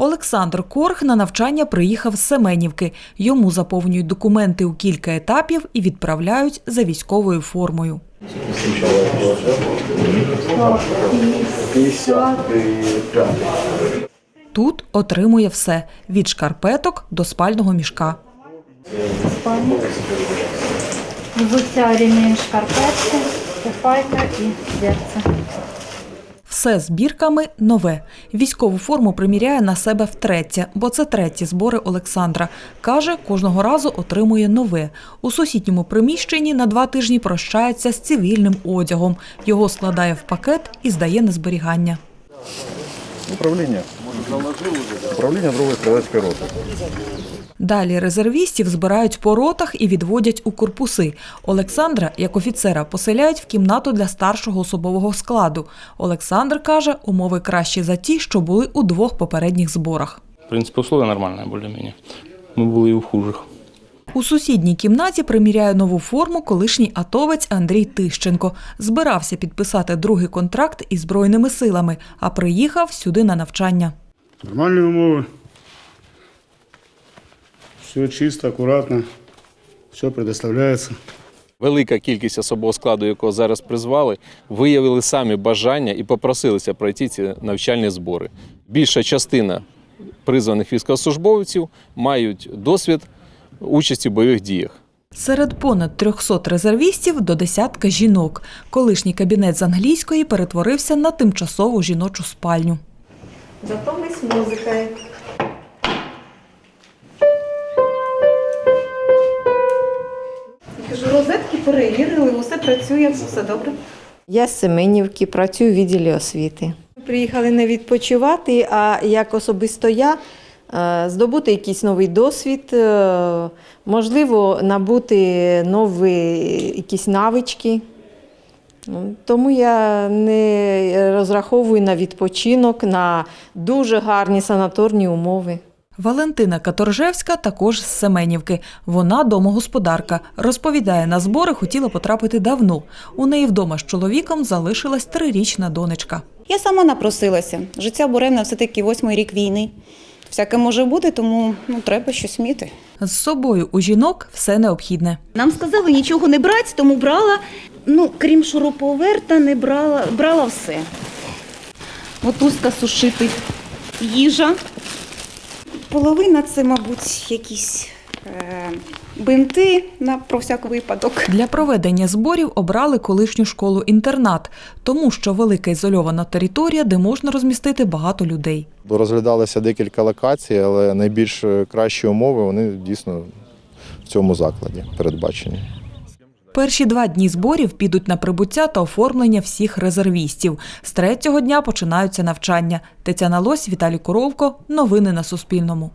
Олександр Корх на навчання приїхав з Семенівки. Йому заповнюють документи у кілька етапів і відправляють за військовою формою. Тут отримує все від шкарпеток до спального мішка. Взуття ремінь шкарпетки, купалька і дверця. Все збірками нове. Військову форму приміряє на себе втретє, бо це треті збори Олександра. Каже, кожного разу отримує нове. У сусідньому приміщенні на два тижні прощається з цивільним одягом. Його складає в пакет і здає на зберігання. Управління. Управління другої стрілецької роти. Далі резервістів збирають по ротах і відводять у корпуси. Олександра, як офіцера, поселяють в кімнату для старшого особового складу. Олександр каже, умови кращі за ті, що були у двох попередніх зборах. В принципе, условия нормальные более-менее. Мы были и у хужих. У сусідній кімнаті приміряє нову форму колишній атовець Андрій Тищенко. Збирався підписати другий контракт із Збройними силами, а приїхав сюди на навчання. Нормальні умови. Все чисто, акуратно, все предоставляється. Велика кількість особового складу, якого зараз призвали, виявили самі бажання і попросилися пройти ці навчальні збори. Більша частина призваних військовослужбовців мають досвід участі в бойових діях. Серед понад 300 резервістів до десятка жінок. Колишній кабінет з англійської перетворився на тимчасову жіночу спальню. Зато ми з музикою. Кажу, розетки перевірили, усе працює, все добре. Я з Семенівки, працюю в відділі освіти. Приїхали не відпочивати, а як особисто я е, здобути якийсь новий досвід, е, можливо, набути нові якісь навички. Ну, Тому я не розраховую на відпочинок, на дуже гарні санаторні умови. Валентина Каторжевська також з Семенівки. Вона домогосподарка. Розповідає, на збори хотіла потрапити давно. У неї вдома з чоловіком залишилась трирічна донечка. Я сама напросилася. Життя буремне все-таки восьмий рік війни. Всяке може бути, тому ну, треба щось вміти. З собою у жінок все необхідне. Нам сказали нічого не брати, тому брала, ну, крім шуруповерта, не брала, брала все. Мотузка сушити, їжа. Половина це, мабуть, якісь бинти на про всяк випадок. Для проведення зборів обрали колишню школу-інтернат, тому що велика ізольована територія, де можна розмістити багато людей. Розглядалося декілька локацій, але найбільш е, кращі умови вони дійсно в цьому закладі передбачені. Перші два дні зборів підуть на прибуття та оформлення всіх резервістів. З третього дня починаються навчання. Тетяна Лось, Віталій Коровко. Новини на Суспільному.